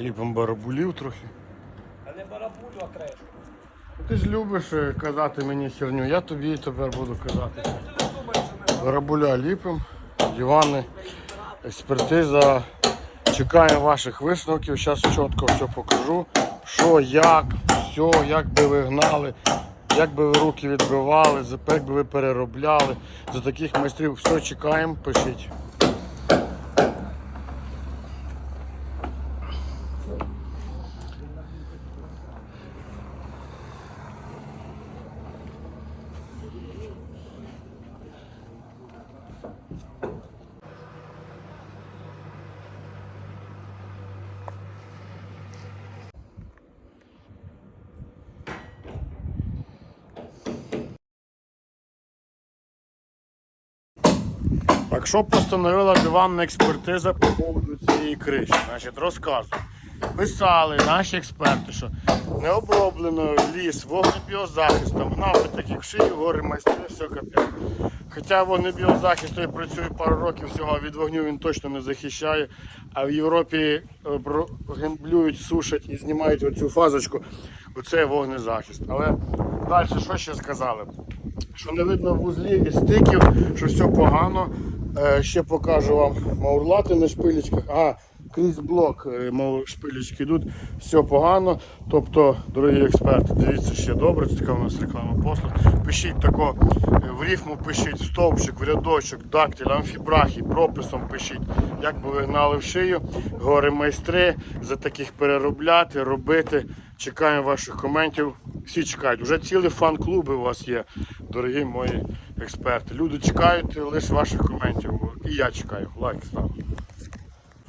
Ліпом барабулів трохи. А не барабулю, а крешку. Ти ж любиш е, казати мені херню, я тобі тепер буду казати. Барабуля ліпим, дивани, експертиза. Чекаємо ваших висновків. Зараз чітко все покажу. Що, як, все, як би ви гнали, як би ви руки відбивали, як би ви переробляли. За таких майстрів все чекаємо, пишіть. Так що постановила диванна експертиза по поводу цієї криші? Значить, розказую. Писали наші експерти, що не оброблено ліс вогнебіозахистом, навіть як в шиї, гори майстри, все капець. Хоча вогнебіозахист той працює пару років всього, а від вогню він точно не захищає. А в Європі е, гемблюють, сушать і знімають оцю фазочку. Оце вогнезахист. Але далі що ще сказали? що не видно вузлів і стиків, що все погано. Е, ще покажу вам маурлати на шпилечках. А, крізь блок е, шпилечки йдуть, все погано. Тобто, дорогі експерти, дивіться ще добре, це така у нас реклама послуг. Пишіть тако е, в рифму, пишіть стовпчик, в рядочок, дактиль, амфібрахі, прописом пишіть, як би ви гнали в шию, гори майстри, за таких переробляти, робити. Чекаємо ваших коментів. Всі чекають. Уже цілі фан-клуби у вас є, дорогі мої експерти. Люди чекають лише ваших коментів. І я чекаю. Лайк став.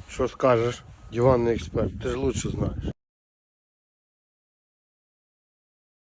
Що скажеш, диванний експерт? Ти ж лучше знаєш.